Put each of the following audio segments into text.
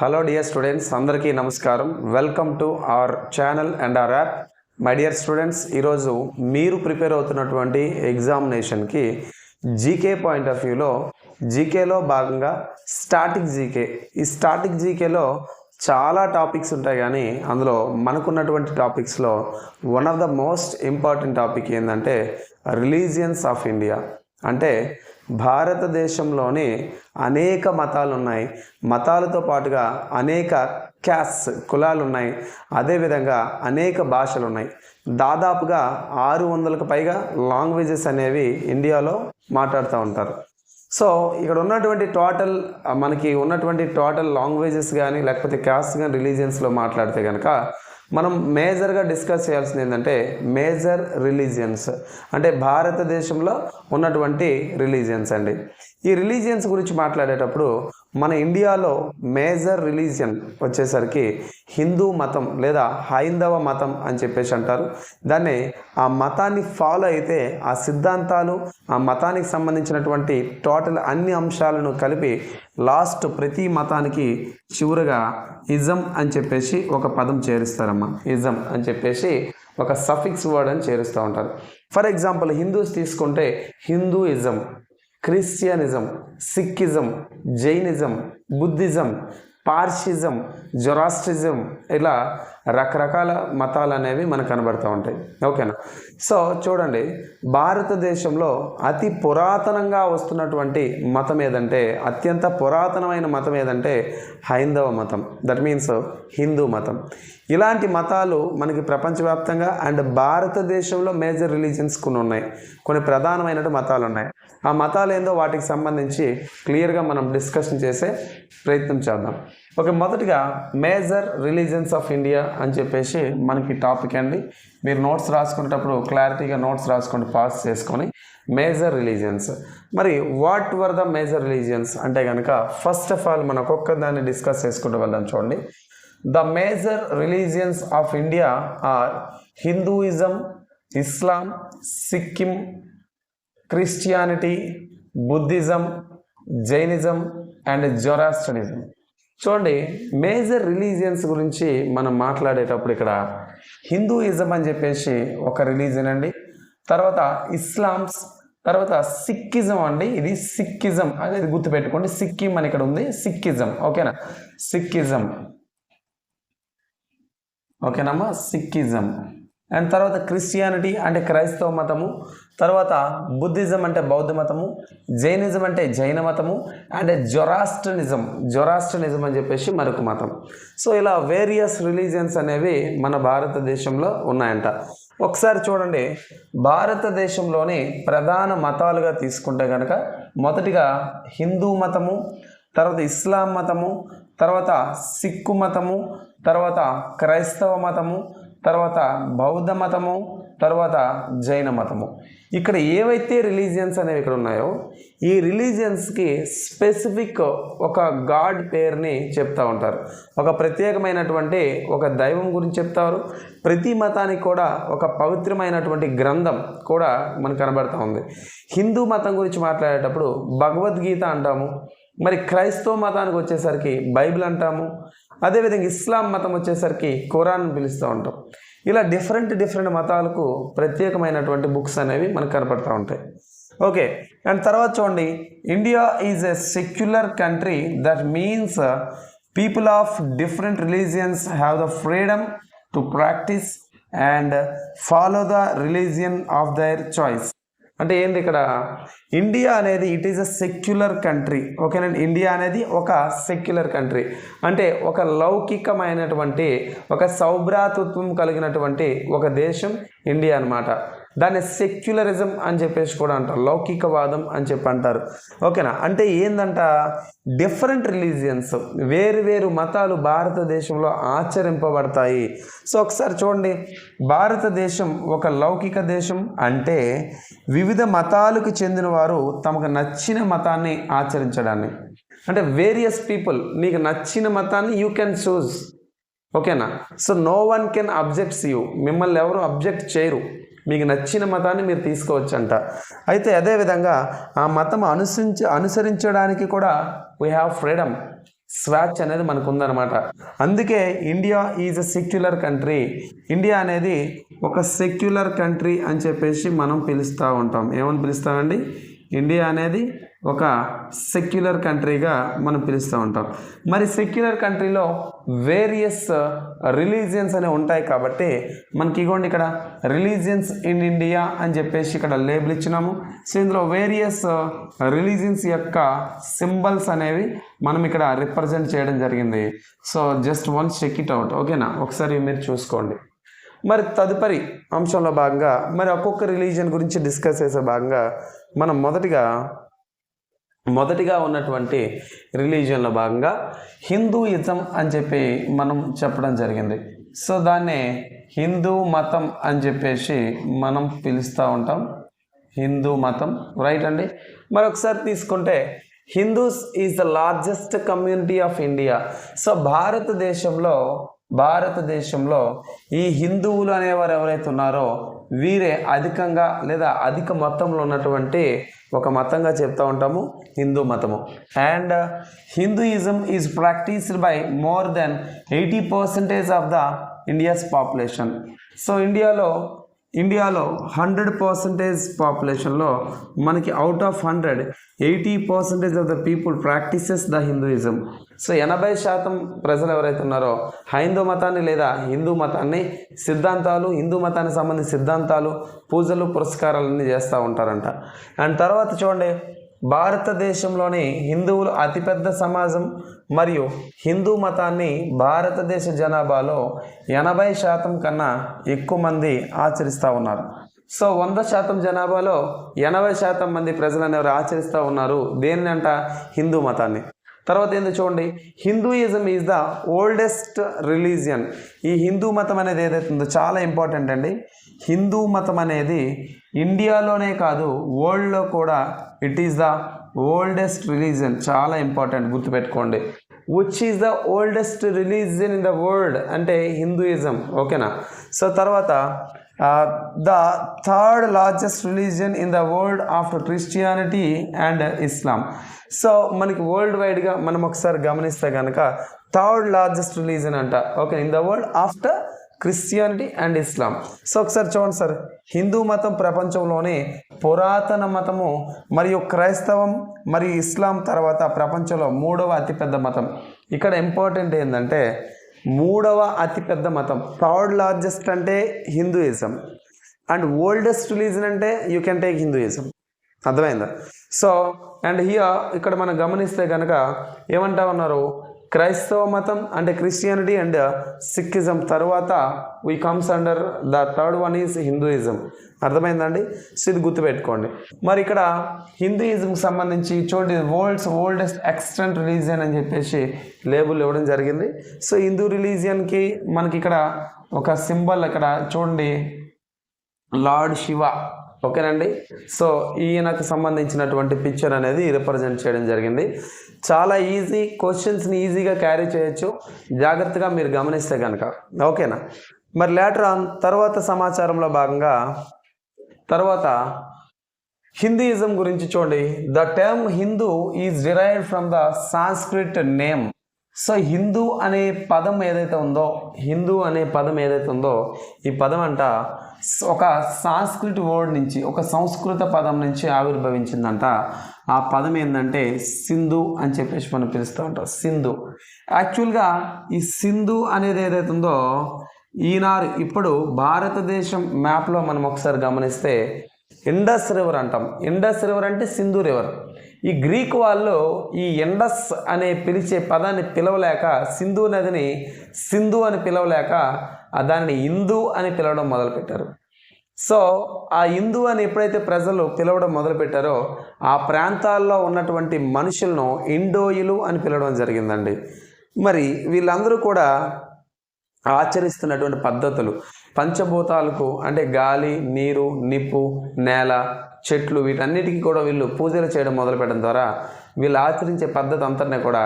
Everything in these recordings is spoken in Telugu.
హలో డియర్ స్టూడెంట్స్ అందరికీ నమస్కారం. Welcome to our channel and our app my dear students ఈరోజు మీరు ప్రిపేర్ అవుతున్నటువంటి ఎగ్జామినేషన్కి జీకే పాయింట్ ఆఫ్ వ్యూలో జీకేలో భాగంగా స్టాటిక్ జీకే ఈ స్టాటిక్ జీకేలో చాలా టాపిక్స్ ఉంటాయి కానీ అందులో మనకున్నటువంటి టాపిక్స్లో one of the most important topic ఏంటంటే రిలీజియన్స్ ఆఫ్ ఇండియా అంటే భారతదేశంలోని అనేక మతాలు ఉన్నాయి మతాలతో పాటుగా అనేక క్యాస్ట్ కులాలు ఉన్నాయి అదేవిధంగా అనేక భాషలు ఉన్నాయి దాదాపుగా ఆరు వందలకు పైగా లాంగ్వేజెస్ అనేవి ఇండియాలో మాట్లాడుతూ ఉంటారు. సో ఇక్కడ ఉన్నటువంటి టోటల్ మనకి ఉన్నటువంటి టోటల్ లాంగ్వేజెస్ కానీ లేకపోతే క్యాస్ట్ కానీ రిలీజియన్స్లో మాట్లాడితే కనుక మనం మేజర్గా డిస్కస్ చేయాల్సింది ఏంటంటే మేజర్ రిలీజియన్స్. అంటే భారతదేశంలో ఉన్నటువంటి రిలీజియన్స్ అండి. ఈ రిలీజియన్స్ గురించి మాట్లాడేటప్పుడు మన ఇండియాలో మేజర్ రిలీజియన్ వచ్చేసరికి హిందూ మతం లేదా హైందవ మతం అని చెప్పేసి అంటారు. దాన్ని ఆ మతాన్ని ఫాలో అయితే ఆ సిద్ధాంతాలు ఆ మతానికి సంబంధించినటువంటి టోటల్ అన్ని అంశాలను కలిపి లాస్ట్ ప్రతి మతానికి చివరగా ఇజం అని చెప్పేసి ఒక పదం చేరుస్తారమ్మా. ఇజం అని చెప్పేసి ఒక సఫిక్స్ వర్డ్ అని చేరుస్తూ ఉంటారు. ఫర్ ఎగ్జాంపుల్ హిందూస్ తీసుకుంటే Hinduism. Christianism Sikhism Jainism Buddhism Parsism Zoroastrism ఇలా రకరకాల మతాలు అనేవి మనకు కనబడుతూ ఉంటాయి. ఓకేనా? సో చూడండి భారతదేశంలో అతి పురాతనంగా వస్తున్నటువంటి మతం ఏదంటే అత్యంత పురాతనమైన మతం ఏదంటే హైందవ మతం. దట్ మీన్స్ హిందూ మతం. ఇలాంటి మతాలు మనకి ప్రపంచవ్యాప్తంగా అండ్ భారతదేశంలో మేజర్ రిలీజియన్స్ కొన్ని ఉన్నాయి. కొన్ని ప్రధానమైన మతాలు ఉన్నాయి. ఆ మతాలు ఏందో వాటికి సంబంధించి క్లియర్గా మనం డిస్కషన్ చేసే ప్రయత్నం చేద్దాం. ఓకే మొదటగా మేజర్ రిలీజన్స్ ఆఫ్ ఇండియా అని చెప్పేసి మనకి టాపిక్ అండి. మీరు నోట్స్ రాసుకునేటప్పుడు క్లారిటీగా నోట్స్ రాసుకొని పాస్ చేసుకొని మేజర్ రిలీజియన్స్ మరి what were the major religions అంటే కనుక ఫస్ట్ ఆఫ్ ఆల్ మనం ఒక్కొక్క దాన్ని డిస్కస్ చేసుకుంటూ వెళ్దాం చూడండి. The major religions of India are Hinduism Islam Sikhism Christianity Buddhism Jainism and Zoroastrianism చూడండి మేజర్ రిలీజియన్స్ గురించి మనం మాట్లాడేటప్పుడు ఇక్కడ హిందూయిజం అని చెప్పేసి ఒక రిలీజియన్ అండి. తర్వాత ఇస్లామ్స్ తర్వాత సిక్కిజం అండి. ఇది సిక్కిజం. అనేది గుర్తుపెట్టుకోండి. సిక్కిం అని ఇక్కడ ఉంది. సిక్కిజం. ఓకేనా? సిక్కిజం. ఓకేనమ్మా? సిక్కిజం. అండ్ తర్వాత క్రిస్టియానిటీ అంటే క్రైస్తవ మతము. తర్వాత బుద్ధిజం అంటే బౌద్ధ మతము జైనిజం అంటే జైన మతము అండ్ జొరాస్ట్రనిజం జొరాస్ట్రనిజం అని చెప్పేసి మరొక మతం. సో ఇలా వేరియస్ రిలీజియన్స్ అనేవి మన భారతదేశంలో ఉన్నాయంట. ఒకసారి చూడండి భారతదేశంలోని ప్రధాన మతాలుగా తీసుకుంటే కనుక మొదటిగా హిందూ మతము తర్వాత ఇస్లాం మతము తర్వాత సిక్కు మతము తర్వాత క్రైస్తవ మతము తర్వాత బౌద్ధ మతము తర్వాత జైన మతము. ఇక్కడ ఏవైతే రిలీజియన్స్ అనేవి ఇక్కడ ఉన్నాయో ఈ రిలీజియన్స్కి స్పెసిఫిక్ ఒక గాడ్ పేరుని చెప్తూ ఉంటారు. ఒక ప్రత్యేకమైనటువంటి ఒక దైవం గురించి చెప్తారు. ప్రతి మతానికి కూడా ఒక పవిత్రమైనటువంటి గ్రంథం కూడా మనకు కనబడుతూ ఉంది. హిందూ మతం గురించి మాట్లాడేటప్పుడు భగవద్గీత అంటాము. మరి క్రైస్తవ మతానికి వచ్చేసరికి బైబిల్ అంటాము. అదేవిధంగా ఇస్లాం మతం వచ్చేసరికి ఖురాన్ పిలుస్తూ ఉంటాం. ఇలా డిఫరెంట్ డిఫరెంట్ మతాలకు ప్రత్యేకమైనటువంటి బుక్స్ అనేవి మనకు కనపడుతూ ఉంటాయి. ఓకే అండ్ తర్వాత చూడండి. India is a secular country that means people of different religions have the freedom to practise and follow the religion of their choice అంటే ఏంది ఇక్కడ? ఇండియా అనేది it is a secular country ఓకేనండి ఇండియా అనేది ఒక సెక్యులర్ కంట్రీ అంటే ఒక లౌకికమైనటువంటి ఒక సౌభ్రాతృత్వం కలిగినటువంటి ఒక దేశం ఇండియా అనమాట దాన్ని సెక్యులరిజం అని చెప్పేసి కూడా అంటారు లౌకికవాదం అని చెప్పి అంటారు. ఓకేనా? అంటే ఏందంట? డిఫరెంట్ రిలీజియన్స్ వేరు వేరు మతాలు భారతదేశంలో ఆచరింపబడతాయి. సో ఒకసారి చూడండి భారతదేశం ఒక లౌకిక దేశం అంటే వివిధ మతాలకు చెందిన వారు తమకు నచ్చిన మతాన్ని ఆచరించడాన్ని. అంటే వేరియస్ పీపుల్ నీకు నచ్చిన మతాన్ని యూ కెన్ చూస్ ఓకేనా? So no one can objects you మిమ్మల్ని ఎవరు అబ్జెక్ట్ చేయరు. మీకు నచ్చిన మతాన్ని మీరు తీసుకోవచ్చు అంట అయితే అదేవిధంగా ఆ మతం అనుసరించి అనుసరించడానికి కూడా వీ హ్యావ్ ఫ్రీడమ్ స్వాచ్ అనేది మనకు ఉందన్నమాట అందుకే India is a secular country India అనేది ఒక సెక్యులర్ కంట్రీ అని చెప్పేసి మనం పిలుస్తూ ఉంటాం. ఏమని పిలుస్తామండి? ఇండియా అనేది ఒక సెక్యులర్ కంట్రీగా మనం పిలుస్తూ ఉంటాం. మరి సెక్యులర్ కంట్రీలో వేరియస్ రిలీజియన్స్ అనేవి ఉంటాయి కాబట్టి మనకి ఇగోండి ఇక్కడ రిలీజియన్స్ ఇన్ ఇండియా అని చెప్పేసి ఇక్కడ లేబుల్ ఇచ్చినాము. సో ఇందులో వేరియస్ రిలీజియన్స్ uh, యొక్క సింబల్స్ అనేవి మనం ఇక్కడ రిప్రజెంట్ చేయడం జరిగింది. So just once check it out ఓకేనా ఒకసారి మీరు చూసుకోండి. మరి తదుపరి అంశంలో భాగంగా మరి ఒక్కొక్క రిలీజియన్ గురించి డిస్కస్ చేసే భాగంగా మనం మొదటిగా మొదటిగా ఉన్నటువంటి రిలీజియన్లో భాగంగా హిందూయిజం అని చెప్పి మనం చెప్పడం జరిగింది. సో దాన్నే హిందూ మతం అని చెప్పేసి మనం పిలుస్తూ ఉంటాం. హిందూ మతం రైట్ అండి? మరొకసారి తీసుకుంటే Hindus is the largest community of India. So భారతదేశంలో భారతదేశంలో ఈ హిందువులు అనేవారు ఎవరైతే ఉన్నారో వీరే అధికంగా లేదా అధిక మొత్తంలో ఉన్నటువంటి ఒక మతంగా చెప్తూ ఉంటాము హిందూ మతము. And Hinduism is practised by more than eighty percentage of the India's population. So ఇండియాలో ఇండియాలో హండ్రెడ్ పర్సంటేజ్ పాపులేషన్లో మనకి out of hundred eighty percentage of the people practices the Hinduism. So ఎనభై శాతం ప్రజలు ఎవరైతే ఉన్నారో హైందూ మతాన్ని లేదా హిందూ మతాన్ని సిద్ధాంతాలు హిందూ మతానికి సంబంధించిన సిద్ధాంతాలు పూజలు పురస్కారాలన్నీ చేస్తూ ఉంటారంట. అండ్ తర్వాత చూడండి భారతదేశంలోని హిందువులు అతిపెద్ద సమాజం మరియు హిందూ మతాన్ని భారతదేశ జనాభాలో ఎనభై శాతం కన్నా ఎక్కువ మంది ఆచరిస్తూ ఉన్నారు. సో వంద శాతం జనాభాలో ఎనభై శాతం మంది ప్రజలు అనేవారు ఆచరిస్తూ ఉన్నారు? దేనినంట అంట? హిందూ మతాన్ని. తర్వాత ఏందో చూడండి. Hinduism is the oldest religion. ఈ హిందూ మతం అనేది ఏదైతే ఉందో చాలా ఇంపార్టెంట్ అండి. హిందూ మతం అనేది ఇండియాలోనే కాదు వరల్డ్లో కూడా it is the oldest religion చాలా ఇంపార్టెంట్ గుర్తుపెట్టుకోండి. Which is the oldest religion in the world అంటే హిందూయిజం ఓకేనా సో తర్వాత the third largest religion in the world after Christianity and Islam so మనకి వరల్డ్ వైడ్గా మనం ఒకసారి గమనిస్తే కనుక థర్డ్ లార్జెస్ట్ రిలీజన్ అంట okay in the world after Christianity and Islam. So ఒకసారి చూడండి సార్ హిందూ మతం ప్రపంచంలోనే పురాతన మతము మరియు క్రైస్తవం మరియు ఇస్లాం తర్వాత ప్రపంచంలో మూడవ అతిపెద్ద మతం. ఇక్కడ ఇంపార్టెంట్ ఏంటంటే మూడవ అతిపెద్ద మతం థర్డ్ లార్జెస్ట్ అంటే హిందూయిజం అండ్ ఓల్డెస్ట్ రిలీజన్ అంటే యూ కెన్ టేక్ హిందూయిజం. అర్థమైందా? సో అండ్ హియర్ ఇక్కడ మనం గమనిస్తే కనుక ఏమంటా ఉన్నారు? క్రైస్తవ మతం అంటే క్రిస్టియానిటీ అండ్ సిక్కిజం తర్వాత we comes under the third one is Hinduism అర్థమైందండి? సో ఇది గుర్తుపెట్టుకోండి. మరి ఇక్కడ హిందూయిజంకి సంబంధించి చూడండి వరల్డ్స్ ఓల్డెస్ట్ ఎక్స్టెంట్ రిలీజియన్ అని చెప్పేసి లేబుల్ ఇవ్వడం జరిగింది. సో హిందూ రిలీజియన్కి మనకి ఇక్కడ ఒక సింబల్ ఇక్కడ చూడండి లార్డ్ శివ ఓకేనండి? సో ఈయనకు సంబంధించినటువంటి పిక్చర్ అనేది రిప్రజెంట్ చేయడం జరిగింది. చాలా ఈజీ క్వశ్చన్స్ని ఈజీగా క్యారీ చేయొచ్చు. జాగ్రత్తగా మీరు గమనిస్తే కనుక ఓకేనా? మరి లేటర్ ఆన్ తర్వాత సమాచారంలో భాగంగా తర్వాత హిందూయిజం గురించి చూడండి. The term Hindu is derived from the Sanskrit name so Hindu అనే పదం ఏదైతే ఉందో హిందూ అనే పదం ఏదైతే ఉందో ఈ పదం అంట ఒక సాంస్క్రిట్ వర్డ్ నుంచి ఒక సంస్కృత పదం నుంచి ఆవిర్భవించిందంట. ఆ పదం ఏంటంటే సింధు అని చెప్పేసి మనం పిలుస్తూ ఉంటాం. సింధు. యాక్చువల్గా ఈ సింధు అనేది ఏదైతే ఉందో ఈనాడు ఇప్పుడు భారతదేశం మ్యాప్లో మనం ఒకసారి గమనిస్తే ఇండస్ రివర్ అంటాం. ఇండస్ రివర్ అంటే సింధు రివర్. ఈ గ్రీక్ వాళ్ళు ఈ ఎండస్ అనే పిలిచే పదాన్ని పిలవలేక సింధు నదిని సింధు అని పిలవలేక దానిని హిందూ అని పిలవడం మొదలుపెట్టారు. సో ఆ హిందూ అని ఎప్పుడైతే ప్రజలు పిలవడం మొదలుపెట్టారో ఆ ప్రాంతాల్లో ఉన్నటువంటి మనుషులను ఇండోయిలు అని పిలవడం జరిగిందండి. మరి వీళ్ళందరూ కూడా ఆచరిస్తున్నటువంటి పద్ధతులు పంచభూతాలకు అంటే గాలి నీరు నిప్పు నేల చెట్లు వీటన్నిటికీ కూడా వీళ్ళు పూజలు చేయడం మొదలుపెట్టడం ద్వారా వీళ్ళు ఆచరించే పద్ధతి అంతటినీ కూడా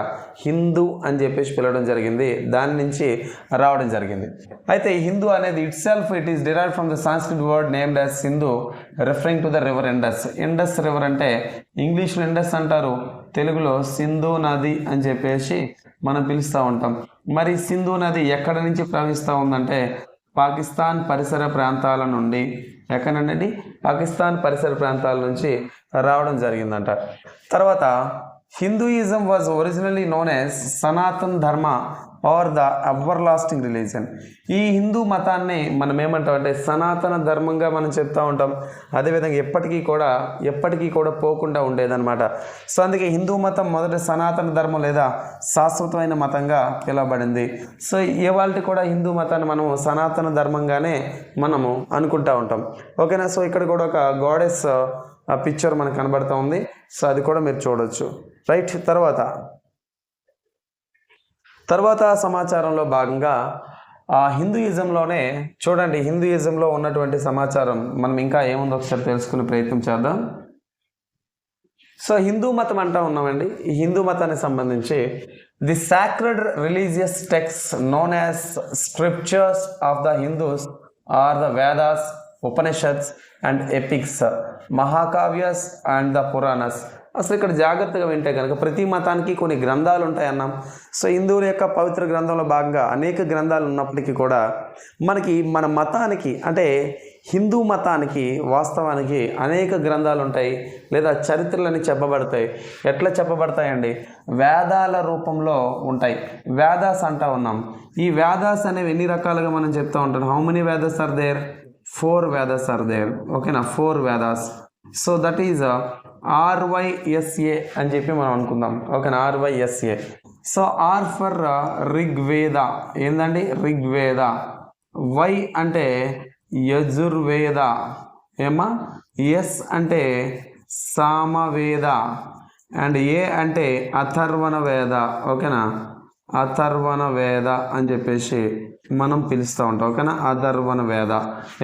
హిందూ అని చెప్పేసి పిలవడం జరిగింది. దాని నుంచి రావడం జరిగింది. అయితే హిందూ అనేది itself it is derive from the Sanskrit word named as Sindhu referring to the river Indus Indus river అంటే ఇంగ్లీష్లో ఇండస్ అంటారు. తెలుగులో సింధు నది అని చెప్పేసి మనం పిలుస్తూ ఉంటాం. మరి సింధు నది ఎక్కడి నుంచి ప్రవహిస్తూ ఉందంటే పాకిస్తాన్ పరిసర ప్రాంతాల నుండి. ఎక్కడ పాకిస్తాన్ పరిసర ప్రాంతాల నుంచి రావడం జరిగిందంట. తర్వాత Hinduism was originally known as Sanatan Dharma or the everlasting religion ఈ హిందూ మతాన్ని మనం ఏమంటాం అంటే సనాతన ధర్మంగా మనం చెప్తూ ఉంటాం. అదేవిధంగా ఎప్పటికీ కూడా ఎప్పటికీ కూడా పోకుండా ఉండేదన్నమాట. సో అందుకే హిందూ మతం మొదట సనాతన ధర్మం లేదా శాశ్వతమైన మతంగా పిలవబడింది. సో ఇవాళ కూడా హిందూ మతాన్ని మనం సనాతన ధర్మంగానే మనము అనుకుంటూ ఉంటాం. ఓకేనా? సో ఇక్కడ కూడా ఒక గాడెస్ పిక్చర్ మనకు కనబడుతూ ఉంది. సో అది కూడా మీరు చూడొచ్చు. రైట్? తర్వాత. తర్వాత సమాచారంలో భాగంగా ఆ హిందూయిజంలోనే చూడండి హిందూయిజంలో ఉన్నటువంటి సమాచారం మనం ఇంకా ఏముందో ఒకసారి తెలుసుకునే ప్రయత్నం చేద్దాం. సో హిందూ మతం అంటా ఉన్నామండి. ఈ హిందూ మతానికి సంబంధించి the sacred religious texts known as scriptures of the Hindus are the Vedas Upanishads and epics Mahakavyas and the Puranas. అసలు ఇక్కడ జాగ్రత్తగా వింటే కనుక ప్రతి మతానికి కొన్ని గ్రంథాలు ఉంటాయన్నాం. సో హిందువుల యొక్క పవిత్ర గ్రంథంలో భాగంగా అనేక గ్రంథాలు ఉన్నప్పటికీ కూడా మనకి మన మతానికి అంటే హిందూ మతానికి వాస్తవానికి అనేక గ్రంథాలు ఉంటాయి. లేదా చరిత్రలని చెప్పబడతాయి. ఎట్లా చెప్పబడతాయండి? వేదాల రూపంలో ఉంటాయి. వేదాస్ అంటా ఉన్నాం. ఈ వేదాస్ అనేవి ఎన్ని రకాలుగా మనం చెప్తూ ఉంటాం? How many Vedas are there four Vedas are there ఓకేనా four Vedas. So that is RYSA అని చెప్పి మనం అనుకుందాం. ఓకేనా? RYSA so R for Rigveda uh, ఏందండి? రిగ్వేద వై అంటే యజుర్వేద. ఏమా ఎస్ అంటే సామవేద. అండ్ ఏ అంటే అథర్వణ వేద ఓకేనా? అథర్వణ వేద అని చెప్పేసి మనం పిలుస్తూ ఉంటాం. ఓకేనా? అథర్వణ వేద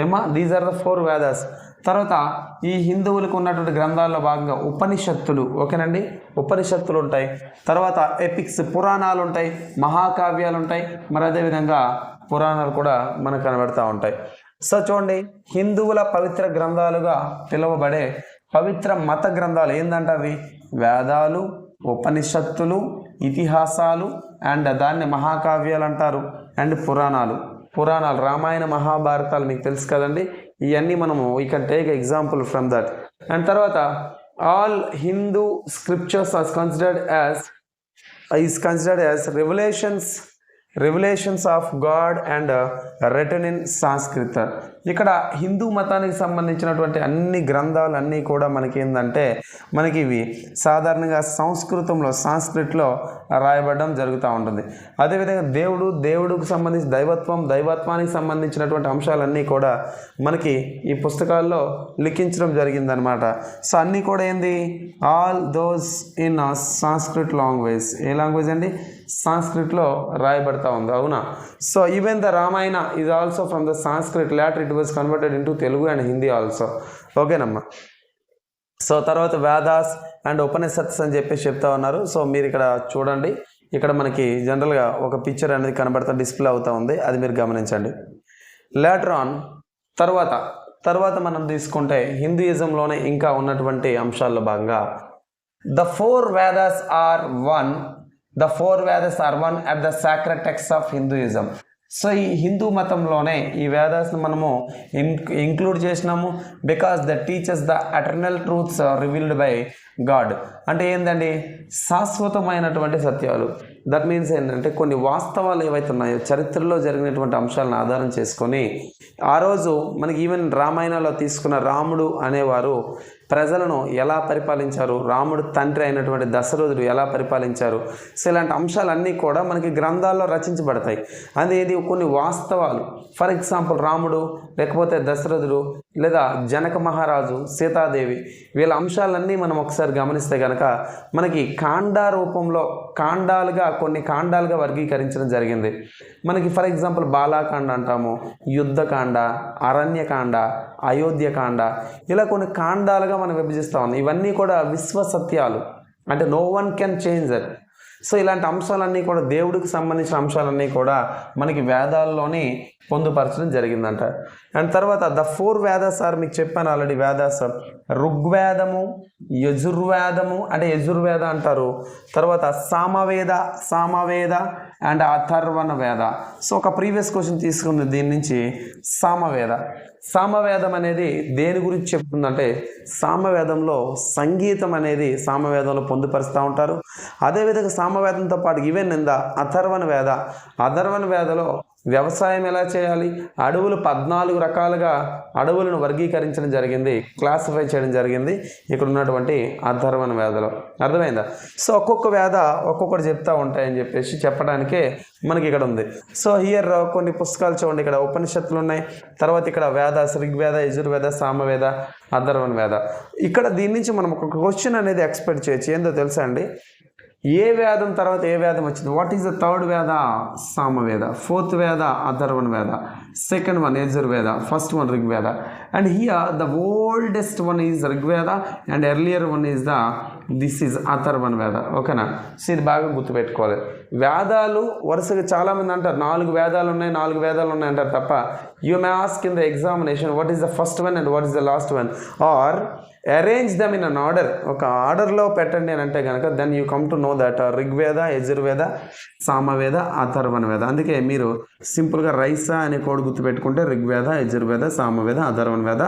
ఏమా these are the four Vedas. తర్వాత ఈ హిందువులకు ఉన్నటువంటి గ్రంథాల్లో భాగంగా ఉపనిషత్తులు ఓకేనండి? ఉపనిషత్తులు ఉంటాయి. తర్వాత ఎపిక్స్ పురాణాలు ఉంటాయి మహాకావ్యాలు ఉంటాయి. మరి అదేవిధంగా పురాణాలు కూడా మనకు కనబడతా ఉంటాయి. సో చూడండి హిందువుల పవిత్ర గ్రంథాలుగా పిలువబడే పవిత్ర మత గ్రంథాలు ఏంటంటే అవి? వేదాలు ఉపనిషత్తులు ఇతిహాసాలు అండ్ దాన్ని మహాకావ్యాలు అంటారు అండ్ పురాణాలు. పురాణాలు రామాయణ మహాభారతాలు మీకు తెలుసు కదండి. ఇవన్నీ మనము ఈ can take example from that and తర్వాత all Hindu scriptures are considered as is considered as revolutions revelations of God and written in Sanskrit ఇక్కడ హిందూ మతానికి సంబంధించినటువంటి అన్ని గ్రంథాలు అన్నీ కూడా మనకి ఏంటంటే మనకి ఇవి సాధారణంగా సంస్కృతంలో సాంస్కృతిలో రాయబడడం జరుగుతూ ఉంటుంది. అదేవిధంగా దేవుడు దేవుడికి సంబంధించి దైవత్వం దైవత్వానికి సంబంధించినటువంటి అంశాలన్నీ కూడా మనకి ఈ పుస్తకాల్లో లిఖించడం జరిగిందనమాట. సో అన్నీ కూడా ఏంది? All those in Sanskrit language A language అండి? సాంస్క్రిట్లో రాయబడతా ఉంది అవునా? So even the Ramayana is also from the Sanskrit later it was converted into Telugu and Hindi also ఓకేనమ్మా సో తర్వాత వేదాస్ అండ్ ఉపనిషత్స్ అని చెప్పేసి చెప్తా ఉన్నారు. సో మీరు ఇక్కడ చూడండి. ఇక్కడ మనకి జనరల్గా ఒక పిక్చర్ అనేది కనబడతా డిస్ప్లే అవుతూ ఉంది. అది మీరు గమనించండి. లేటర్ ఆన్ తర్వాత తర్వాత మనం తీసుకుంటే హిందూయిజంలోనే ఇంకా ఉన్నటువంటి అంశాల్లో భాగంగా the four Vedas are one the four Vedas are one at the sacred texts of Hinduism so ఈ హిందూ మతంలోనే ఈ వేదాస్ని మనము ఇన్ ఇంక్లూడ్ చేసినాము because the teachers the eternal truths revealed by God. అంటే ఏంటండి శాశ్వతమైనటువంటి సత్యాలు. దట్ మీన్స్ ఏంటంటే కొన్ని వాస్తవాలు ఏవైతే ఉన్నాయో చరిత్రలో జరిగినటువంటి అంశాలను ఆధారం చేసుకొని ఆ రోజు మనకి ఈవెన్ రామాయణంలో తీసుకున్న రాముడు అనేవారు ప్రజలను ఎలా పరిపాలించారు? రాముడు తండ్రి అయినటువంటి దశరథుడు ఎలా పరిపాలించారు? సో ఇలాంటి అంశాలన్నీ కూడా మనకి గ్రంథాల్లో రచించబడతాయి. అనేది కొన్ని వాస్తవాలు. ఫర్ ఎగ్జాంపుల్ రాముడు లేకపోతే దశరథుడు లేదా జనక మహారాజు సీతాదేవి వీళ్ళ అంశాలన్నీ మనం ఒకసారి గమనిస్తే కనుక మనకి కాండ రూపంలో కాండాలుగా కొన్ని కాండాలుగా వర్గీకరించడం జరిగింది. మనకి ఫర్ ఎగ్జాంపుల్ బాలాకాండ అంటాము యుద్ధకాండ అరణ్యకాండ అయోధ్యకాండ ఇలా కొన్ని కాండాలుగా మనం విభజిస్తా ఇవన్నీ కూడా విశ్వ సత్యాలు అంటే no one can change that so ఇలాంటి అంశాలన్నీ కూడా దేవుడికి సంబంధించిన అంశాలన్నీ కూడా మనకి వేదాల్లోని పొందుపరచడం జరిగిందంట. అండ్ తర్వాత ద ఫోర్ వేదాస్ సార్ మీకు చెప్పాను ఆల్రెడీ వేదాస్ ఋగ్వేదము యజుర్వేదము అంటే యజుర్వేద అంటారు. తర్వాత సామవేద సామవేద అండ్ అథర్వణ వేద. సో ఒక ప్రీవియస్ క్వశ్చన్ తీసుకుంది దీని నుంచి సామవేద. సామవేదం అనేది దేని గురించి చెప్తుందంటే సామవేదంలో సంగీతం అనేది సామవేదంలో పొందుపరుస్తూ ఉంటారు. అదేవిధంగా సామవేదంతో పాటు ఈవెన్ ఇంద అథర్వణ వేద. అథర్వణ వేదలో వ్యవసాయం ఎలా చేయాలి? అడవులు పద్నాలుగు రకాలుగా అడవులను వర్గీకరించడం జరిగింది క్లాసిఫై చేయడం జరిగింది. ఇక్కడ ఉన్నటువంటి అధర్వణ వ్యాధులు. అర్థమైందా? సో ఒక్కొక్క వ్యాధ ఒక్కొక్కటి చెప్తా ఉంటాయని చెప్పేసి చెప్పడానికే మనకి ఇక్కడ ఉంది. సో హియర్ కొన్ని పుస్తకాలు చూడండి. ఇక్కడ ఉపనిషత్తులు ఉన్నాయి. తర్వాత ఇక్కడ వేద ఋగ్వేద యజుర్వేద సామవేద అధర్వణ వేద ఇక్కడ దీని నుంచి మనం ఒక క్వశ్చన్ అనేది ఎక్స్పెక్ట్ చేయొచ్చు. ఏందో తెలుసా అండి? ఏ వేదం తర్వాత ఏ వేదం వచ్చింది? వాట్ ఈస్ ద థర్డ్ వేద? Samaveda fourth Veda Atharvana Veda. Second one Yajurveda first one Rigveda and here the oldest one is Rigveda and earlier one is the this is Atharvana Veda. ఓకేనా సో ఇది బాగా గుర్తుపెట్టుకోవాలి. వేదాలు వరుసగా చాలామంది అంటారు. నాలుగు వేదాలు ఉన్నాయి నాలుగు వేదాలు ఉన్నాయి అంటారు తప్ప you may ask in the examination what is the first one and what is the last one or arrange them in an order ఒక ఆర్డర్లో పెట్టండి అని అంటే కనుక then you come to know that Rigveda Yajurveda Samaveda Atharvana Veda అందుకే మీరు సింపుల్గా రైసా అనే కోడ్ గుర్తుపెట్టుకుంటే Rigveda Yajurveda Samaveda Atharvana Veda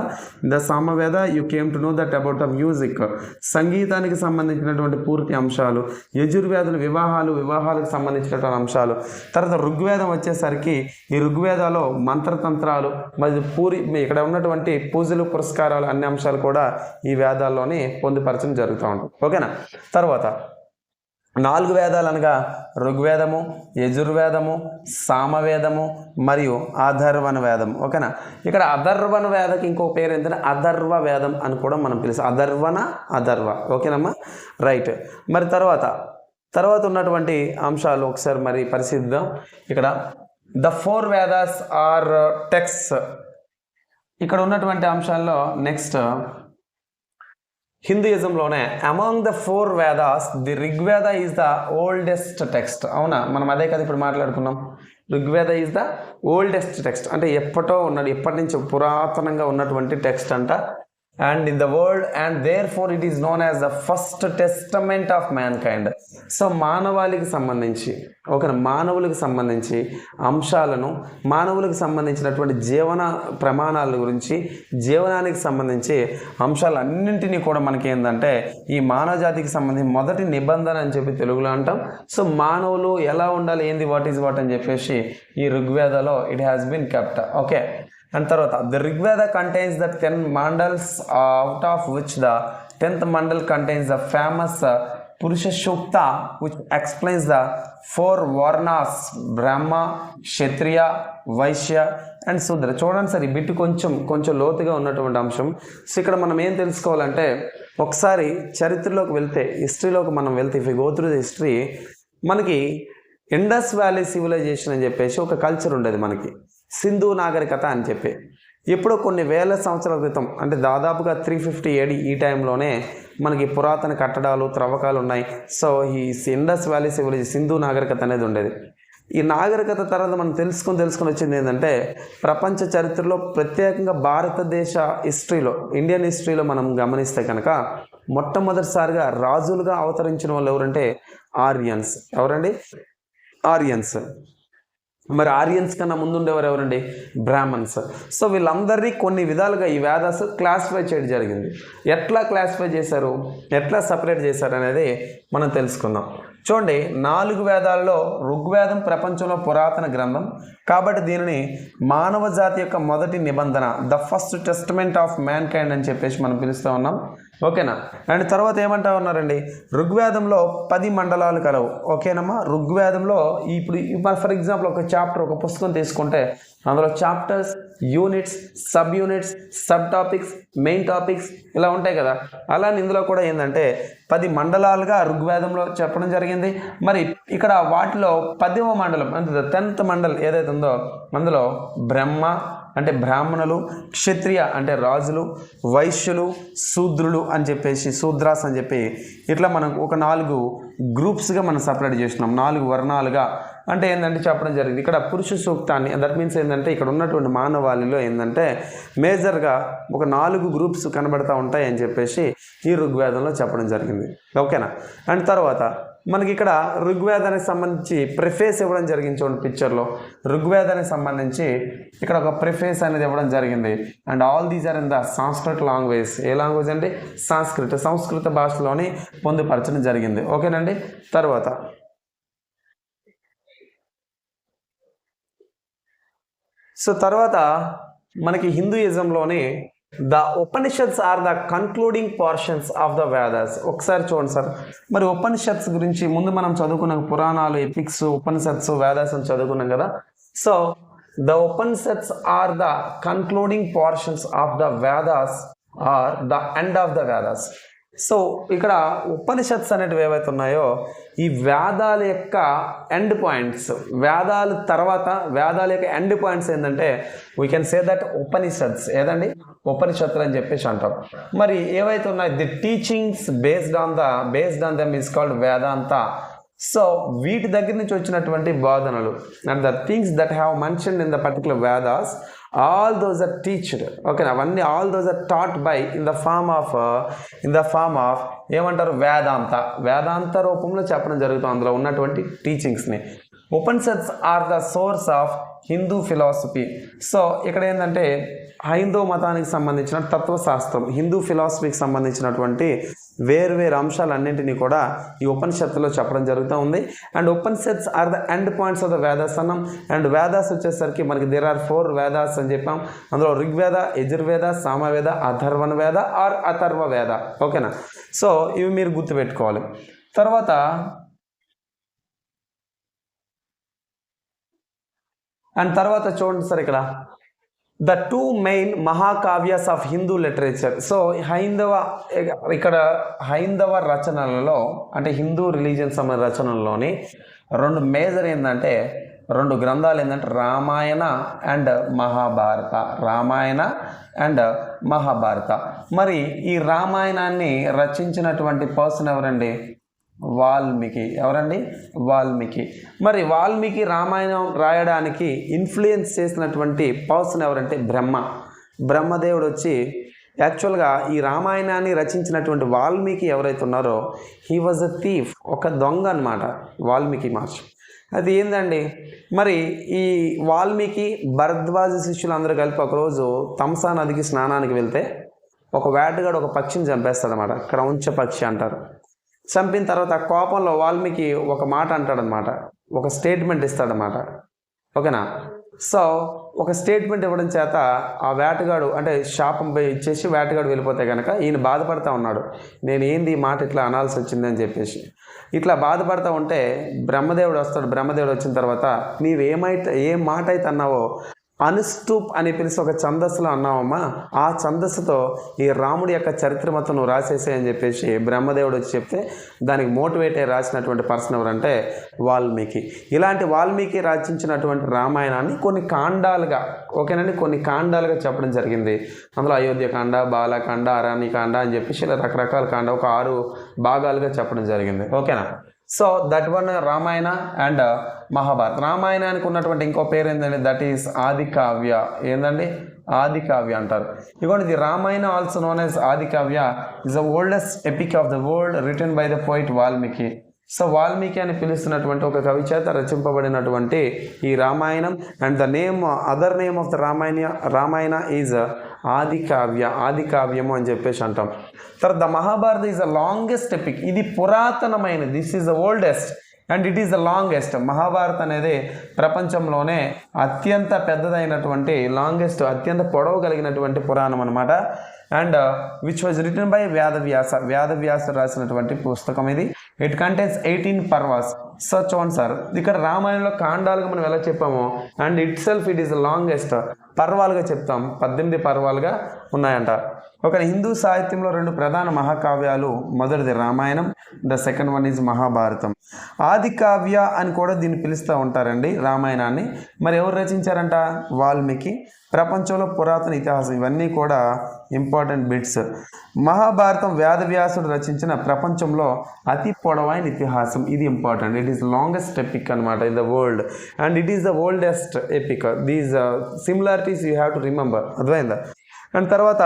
the Samaveda you came to know that about of music సంగీతానికి సంబంధించినటువంటి పూర్తి అంశాలు యజుర్వేదలు వివాహాలు వివాహాలకు సంబంధించినటువంటి అంశాలు. తర్వాత ఋగ్వేదం వచ్చేసరికి ఈ ఋగ్వేదాలో మంత్రతంత్రాలు మరియు పూరి ఇక్కడ ఉన్నటువంటి పూజలు పురస్కారాలు అన్ని అంశాలు కూడా ఈ వేదాల్లోని పొందుపరచడం జరుగుతూ ఉంటుంది. ఓకేనా? తర్వాత నాలుగు వేదాలు అనగా ఋగ్వేదము యజుర్వేదము సామవేదము మరియు అధర్వణ వేదం ఓకేనా? ఇక్కడ అధర్వణ వేదకి ఇంకో పేరు ఏంటంటే అధర్వ వేదం అని కూడా మనం పిలుస్తాం. అధర్వణ అధర్వ. ఓకేనమ్మా? రైట్. మరి తర్వాత తర్వాత ఉన్నటువంటి అంశాలు ఒకసారి మరి పరిశీలిద్దాం. ఇక్కడ the four Vedas are texts. ఇక్కడ ఉన్నటువంటి అంశాల్లో next హిందూయిజంలోనే among the four Vedas the Rigveda is the oldest text అవునా? మనం అదే కదా ఇప్పుడు మాట్లాడుకున్నాం. Rigveda is the oldest text అంటే ఎప్పటో ఉన్నది ఎప్పటి నుంచి పురాతనంగా ఉన్నటువంటి టెక్స్ట్ అంట. And in the world and therefore it is known as the first testament of mankind so మానవాళికి సంబంధించి ఒక మానవులకు సంబంధించి అంశాలను మానవులకు సంబంధించినటువంటి జీవన ప్రమాణాల గురించి జీవనానికి సంబంధించి అంశాలన్నింటినీ కూడా మనకి ఏంటంటే ఈ మానవజాతికి సంబంధించి మొదటి నిబంధన అని చెప్పి తెలుగులో అంటాం. సో మానవులు ఎలా ఉండాలి ఏంది వాట్ ఈజ్ వాట్ అని చెప్పేసి ఈ ఋగ్వేదలో it has been kept okay and తర్వాత the Rigveda contains the ten mandals out of which the tenth mandal contains the famous Purusha Sukta which explains the four varnas Brahma Kshatriya Vaishya and Shudra చూడండి సార్ ఈ బిట్ కొంచెం కొంచెం లోతుగా ఉన్నటువంటి అంశం. సో ఇక్కడ మనం ఏం తెలుసుకోవాలంటే ఒకసారి చరిత్రలోకి వెళ్తే హిస్టరీలోకి మనం వెళ్తే if go through the history మనకి ఇండస్ వ్యాలీ సివిలైజేషన్ అని చెప్పేసి ఒక కల్చర్ ఉండేది మనకి. సింధు నాగరికత అని చెప్పి. ఎప్పుడో కొన్ని వేల సంవత్సరాల క్రితం అంటే దాదాపుగా త్రీ ఫిఫ్టీ ఏడి ఈ టైంలోనే మనకి పురాతన కట్టడాలు త్రవ్వకాలు ఉన్నాయి. సో ఈ ఇండస్ వ్యాలీ సివిలైజ్ సింధు నాగరికత అనేది ఉండేది. ఈ నాగరికత తర్వాత మనం తెలుసుకుని తెలుసుకుని వచ్చింది ఏంటంటే ప్రపంచ చరిత్రలో ప్రత్యేకంగా భారతదేశ హిస్టరీలో ఇండియన్ హిస్టరీలో మనం గమనిస్తే కనుక మొట్టమొదటిసారిగా రాజులుగా అవతరించిన వాళ్ళు ఎవరంటే ఆర్యన్స్. ఎవరండి? ఆర్యన్స్. మరి ఆర్యన్స్ కన్నా ముందుండేవారు ఎవరండి? బ్రాహ్మణ్స్ సో వీళ్ళందరినీ కొన్ని విధాలుగా ఈ వేదాస్ క్లాసిఫై చేయడం జరిగింది. ఎట్లా క్లాసిఫై చేశారు? ఎట్లా సపరేట్ చేశారు అనేది మనం తెలుసుకుందాం. చూడండి నాలుగు వేదాల్లో ఋగ్వేదం ప్రపంచంలో పురాతన గ్రంథం. కాబట్టి దీనిని మానవ జాతి యొక్క మొదటి నిబంధన the first testament of mankind అని చెప్పేసి మనం పిలుస్తూ ఉన్నాం. ఓకేనా? అండ్ తర్వాత ఏమంటా ఉన్నారండి ఋగ్వేదంలో పది మండలాలు కలవు. ఓకేనమ్మా? ఋగ్వేదంలో ఇప్పుడు ఫర్ ఎగ్జాంపుల్ ఒక చాప్టర్ ఒక పుస్తకం తీసుకుంటే అందులో chapters units sub units sub topics main topics ఇలా ఉంటాయి కదా. అలానే ఇందులో కూడా ఏంటంటే పది మండలాలుగా ఋగ్వేదంలో చెప్పడం జరిగింది. మరి ఇక్కడ వాటిలో పదవ మండలం అంటే టెన్త్ మండల్ ఏదైతే ఉందో అందులో బ్రహ్మ అంటే బ్రాహ్మణులు క్షత్రియ అంటే రాజులు వైశ్యులు శూద్రులు అని చెప్పేసి శూద్రాస్ అని చెప్పి ఇట్లా మనం ఒక నాలుగు గ్రూప్స్గా మనం సపరేట్ చేసినాం. నాలుగు వర్ణాలుగా. అంటే ఏంటంటే చెప్పడం జరిగింది. ఇక్కడ పురుష సూక్తాన్ని దట్ మీన్స్ ఏంటంటే ఇక్కడ ఉన్నటువంటి మానవాళిలో ఏంటంటే మేజర్గా ఒక నాలుగు గ్రూప్స్ కనబడతా ఉంటాయి అని చెప్పేసి ఈ ఋగ్వేదంలో చెప్పడం జరిగింది. ఓకేనా? అండ్ తర్వాత మనకి ఇక్కడ ఋగ్వేదానికి సంబంధించి ప్రిఫేస్ ఇవ్వడం జరిగింది చూడండి పిక్చర్లో ఋగ్వేదానికి సంబంధించి ఇక్కడ ఒక ప్రిఫేస్ అనేది ఇవ్వడం జరిగింది. And all these are in the Sanskrit language A language అండి? సంస్కృత సంస్కృత భాషలోని పొందుపరచడం జరిగింది. ఓకేనండి? తర్వాత. సో తర్వాత మనకి హిందూయిజంలోని the Upanishads are the concluding portions of the Vedas ఒకసారి చూడండి సార్. మరి ఉపనిషత్స్ గురించి ముందు మనం చదువుకున్న పురాణాలు ఎపిక్స్ ఉపనిషత్స్ వేదాస్ అని చదువుకున్నాం కదా. So the Upanishads are the concluding portions of the Vedas are the end of the Vedas so ఇక్కడ ఉపనిషత్స్ అనేటివి ఏవైతే ఉన్నాయో ఈ వేదాల యొక్క ఎండ్ పాయింట్స్ వేదాల తర్వాత వేదాల యొక్క ఎండ్ పాయింట్స్ ఏంటంటే we can say that Upanishads ఏదండి? ఉపనిషత్తులు అని చెప్పేసి అంటాం మరి ఏవైతే ఉన్నాయో the teachings based on the based on them is called Vedanta so వీటి దగ్గర నుంచి వచ్చినటువంటి బోధనలు and the things that have mention in the particular Vedas all those are teached okay అవన్నీ all those are taught by in the form of in the form of ఏమంటారు? వేదాంత వేదాంత రూపంలో చెప్పడం జరుగుతుంది. అందులో ఉన్నటువంటి టీచింగ్స్ని Upanishads are the source of Hindu philosophy. So ఇక్కడ ఏంటంటే హైందవ మతానికి సంబంధించిన తత్వశాస్త్రం హిందూ ఫిలాసఫీకి సంబంధించినటువంటి వేర్వేరు అంశాలన్నింటినీ కూడా ఈ ఉపనిషత్తులో చెప్పడం జరుగుతూ ఉంది. And Upanishads are the end points of the Vedas అన్నాం అండ్ వేదాస్ వచ్చేసరికి మనకి దేర్ ఆర్ ఫోర్ వేదాస్ అని చెప్పాం. అందులో ఋగ్వేద యజుర్వేద సామవేద అథర్వణ వేద ఆర్ అథర్వ వేద ఓకేనా? సో ఇవి మీరు గుర్తుపెట్టుకోవాలి. తర్వాత అండ్ తర్వాత చూడండి సార్ ఇక్కడ. The two main Mahakavyas of Hindu literature so హైందవ ఇక్కడ హైందవ రచనలలో అంటే హిందూ రిలీజియన్ సంబంధించిన రచనల్లోని రెండు మేజర్ ఏంటంటే రెండు గ్రంథాలు ఏంటంటే రామాయణ అండ్ మహాభారత. రామాయణ అండ్ మహాభారత. మరి ఈ రామాయణాన్ని రచించినటువంటి పర్సన్ ఎవరండి? వాల్మీకి. ఎవరండి? వాల్మీకి. మరి వాల్మీకి రామాయణం రాయడానికి ఇన్ఫ్లుయెన్స్ చేసినటువంటి పర్సన్ ఎవరంటే బ్రహ్మ. బ్రహ్మదేవుడు వచ్చి యాక్చువల్గా ఈ రామాయణాన్ని రచించినటువంటి వాల్మీకి ఎవరైతే ఉన్నారో హీ వాజ్ అ థీఫ్ ఒక దొంగ అనమాట వాల్మీకి మార్చ్ అది ఏందండి? మరి ఈ వాల్మీకి భరద్వాజ శిష్యులు అందరూ కలిపి ఒకరోజు తమసా నదికి స్నానానికి వెళ్తే ఒక వేటగాడు ఒక పక్షిని చంపేస్తాడనమాట క్రౌంచ పక్షి అంటారు. చంపిన తర్వాత కోపంలో వాల్మీకి ఒక మాట అంటాడనమాట. ఒక స్టేట్మెంట్ ఇస్తాడనమాట. ఓకేనా? సో ఒక స్టేట్మెంట్ ఇవ్వడం చేత ఆ వేటగాడు అంటే శాపం ఇచ్చేసి వేటగాడు వెళ్ళిపోతే కనుక ఈయన బాధపడతా ఉన్నాడు. నేను ఏంది ఈ మాట ఇట్లా అనాల్సి వచ్చింది అని చెప్పేసి. ఇట్లా బాధపడతా ఉంటే బ్రహ్మదేవుడు వస్తాడు. బ్రహ్మదేవుడు వచ్చిన తర్వాత నీవేమైతే ఏ మాట అయితే అన్నావో అనుస్తూప్ అని పిలిచి ఒక ఛందస్సులో అన్నావమ్మా ఆ ఛందస్సుతో ఈ రాముడి యొక్క చరిత్ర మొత్తం నువ్వు రాసేసాయని చెప్పేసి బ్రహ్మదేవుడు వచ్చి చెప్తే దానికి మోటివేట్ అయ్యి రాసినటువంటి పర్సన్ ఎవరంటే వాల్మీకి. ఇలాంటి వాల్మీకి రచించినటువంటి రామాయణాన్ని కొన్ని కాండాలుగా ఓకేనండి? కొన్ని కాండాలుగా చెప్పడం జరిగింది. అందులో అయోధ్యకాండ బాలకాండ అరణ్యకాండ అని చెప్పేసి ఇలా రకరకాల కాండ ఒక ఆరు భాగాలుగా చెప్పడం జరిగింది. ఓకేనా? So that one Ramayana and Mahabharat రామాయణానికి ఉన్నటువంటి ఇంకో పేరు ఏంటంటే దట్ ఈస్ ఆది కావ్య ఏందండి? ఆది కావ్య అంటారు. ఇదిగోండి the Ramayana also known as Adi Kavya is the oldest epic of the world written by the poet Valmiki so Valmiki అని పిలుస్తున్నటువంటి ఒక కవి చేత రచింపబడినటువంటి ఈ Ramayanam and the name other name of the Ramayana Ramayana is Adi Kavya Adi Kavyamu అని చెప్పేసి అంటాం. తర్వాత the Mahabharata is the longest epic. ఇది పురాతనమైనది. This is the oldest and it is the longest Mahabharat అనేది ప్రపంచంలోనే అత్యంత పెద్దదైనటువంటి లాంగెస్ట్ అత్యంత పొడవు కలిగినటువంటి పురాణం అనమాట and which was written by Vedavyasa Vedavyasa రాసినటువంటి పుస్తకం ఇది. It contains eighteen parvas so చూడండి సార్ ఇక్కడ రామాయణంలో కాండాలుగా మనం ఎలా చెప్పామో and itself it is longest పర్వాలుగా చెప్తాం. పద్దెనిమిది పర్వాలుగా ఉన్నాయంట. ఒక హిందూ సాహిత్యంలో రెండు ప్రధాన మహాకావ్యాలు. మొదటిది Ramayanam the second one is Mahabharatam. Adi Kavya అని కూడా దీన్ని పిలుస్తూ ఉంటారండి రామాయణాన్ని. మరి ఎవరు రచించారంట? వాల్మీకి. ప్రపంచంలో పురాతన ఇతిహాసం ఇవన్నీ కూడా ఇంపార్టెంట్ బిట్స్ మహాభారతం వేదవ్యాసుడు రచించిన ప్రపంచంలో అతి పొడవైన ఇతిహాసం. ఇది important it is longest epic అనమాట in the world and it is the oldest epic these similarities you have to remember అర్థమైందా? అండ్ తర్వాత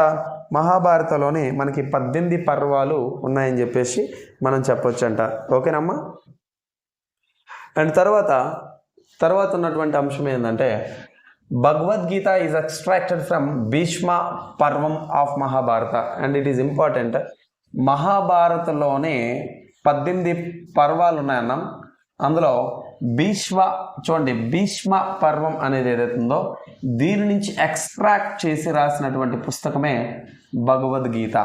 మహాభారతంలోని మనకి పద్దెనిమిది పర్వాలు ఉన్నాయని చెప్పేసి మనం చెప్పొచ్చంట. ఓకేనమ్మా? అండ్ తర్వాత తర్వాత ఉన్నటువంటి అంశం ఏంటంటే Bhagavad Gita is extracted from Bhishma Parvam of Mahabharata and it is important మహాభారతంలోనే పద్దెనిమిది పర్వాలు ఉన్నాయన్నాం అందులో భీష్మ చూడండి భీష్మ పర్వం అనేది ఏదైతే ఉందో దీని నుంచి ఎక్స్ట్రాక్ట్ చేసి రాసినటువంటి పుస్తకమే భగవద్గీత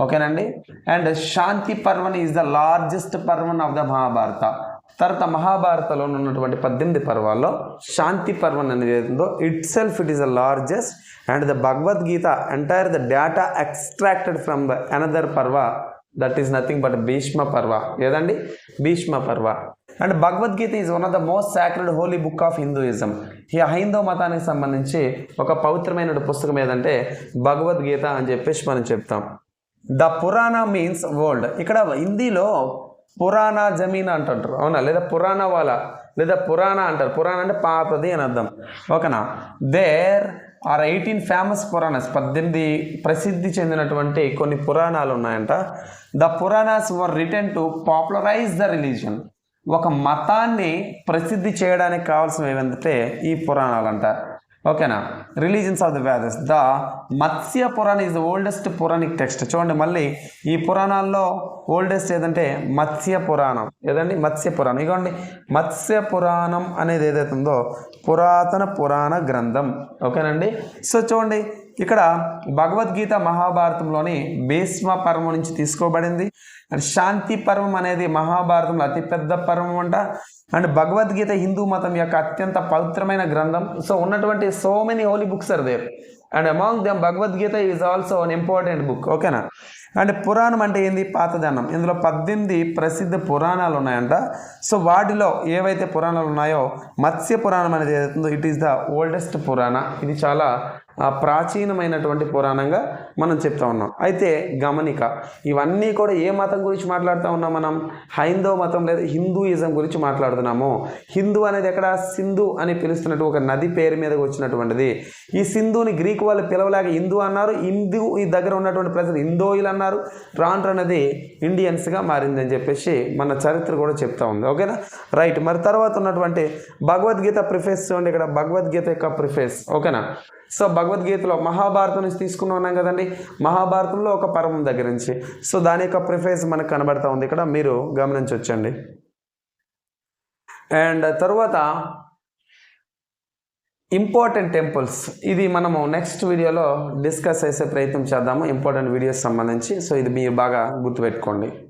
ఓకేనండి and Shanti Parvan is the largest Parvan of the Mahabharata తర్వాత మహాభారతంలో ఉన్నటువంటి పద్దెనిమిది పర్వాల్లో శాంతి పర్వం అనేది ఏదో itself it is the largest and the Bhagavad Gita entire the data extracted from the another Parva that is nothing but Bhishma Parva ఏదండి? Bhishma Parva and Bhagavad Gita is one of the most sacred holy book of Hinduism ఈ హైందవ మతానికి సంబంధించి ఒక పవిత్రమైన పుస్తకం ఏదంటే భగవద్గీత అని చెప్పేసి మనం చెప్తాం. ద పురాణ మీన్స్ వరల్డ్ ఇక్కడ హిందీలో పురాణ జమీన్ అంటుంటారు. అవునా? లేదా పురాణ వాళ్ళ లేదా పురాణ అంటారు. పురాణ అంటే పాతది అని అర్థం. ఓకేనా? There are eighteen famous Puranas పద్దెనిమిది ప్రసిద్ధి చెందినటువంటి కొన్ని పురాణాలు ఉన్నాయంట. The Puranas were written to popularize the religion ఒక మతాన్ని ప్రసిద్ధి చేయడానికి కావాల్సినవి ఏమంటే ఈ పురాణాలు ఓకేనా? Religions of the Vyadhas the Matsya Purana is the oldest Puranic text చూడండి మళ్ళీ. ఈ పురాణాల్లో ఓల్డెస్ట్ ఏదంటే మత్స్య పురాణం. ఏదండి? మత్స్య పురాణం. ఇగోండి. మత్స్య పురాణం అనేది ఏదైతే ఉందో పురాతన పురాణ గ్రంథం. ఓకేనండి? సో చూడండి. ఇక్కడ భగవద్గీత మహాభారతంలోని భీష్మ పర్వం నుంచి తీసుకోబడింది. అండ్ శాంతి పర్వం అనేది మహాభారతంలో అతిపెద్ద పర్వం అంట. అండ్ భగవద్గీత హిందూ మతం యొక్క అత్యంత పవిత్రమైన గ్రంథం. సో ఉన్నటువంటి so many holy books are there and among them Bhagavad Gita is also an important book ఓకేనా అండ్ పురాణం అంటే ఏంది? పాతదనం ఇందులో పద్దెనిమిది ప్రసిద్ధ పురాణాలు ఉన్నాయంట. సో వాటిలో ఏవైతే పురాణాలు ఉన్నాయో మత్స్య పురాణం అనేది ఏదైతుందో ఇట్ ఈస్ ద ఓల్డెస్ట్ పురాణ. ఇది చాలా ప్రాచీనమైనటువంటి పురాణంగా మనం చెప్తా ఉన్నాం. అయితే గమనిక ఇవన్నీ కూడా ఏ మతం గురించి మాట్లాడుతూ ఉన్నాం మనం? హైందవ మతం లేదా హిందూయిజం గురించి మాట్లాడుతున్నాము. హిందూ అనేది ఎక్కడ? సింధు అని పిలుస్తున్నట్టు ఒక నది పేరు మీద వచ్చినటువంటిది. ఈ సింధుని గ్రీకు వాళ్ళు పిలవలేక హిందూ అన్నారు హిందూ ఈ దగ్గర ఉన్నటువంటి ప్రజలు హిందోయిలు అన్నారు రాంట్ర అనేది ఇండియన్స్గా మారింది అని చెప్పేసి మన చరిత్ర కూడా చెప్తా ఉంది. ఓకేనా? రైట్. మరి తర్వాత ఉన్నటువంటి భగవద్గీత ప్రిఫేస్ చూడండి ఇక్కడ భగవద్గీత యొక్క ప్రిఫేస్. ఓకేనా? సో భగవద్గీతలో మహాభారతం నుంచి తీసుకుని ఉన్నాం కదండి. మహాభారతంలో ఒక పర్వం దగ్గర నుంచి. సో దాని యొక్క ప్రిఫేస్ మనకు కనబడతా ఉంది. ఇక్కడ మీరు గమనించవచ్చండి అండ్ తరువాత ఇంపార్టెంట్ టెంపుల్స్. ఇది మనము నెక్స్ట్ వీడియోలో డిస్కస్ చేసే ప్రయత్నం చేద్దాము. ఇంపార్టెంట్ వీడియోస్ సంబంధించి. సో ఇది మీరు బాగా గుర్తుపెట్టుకోండి.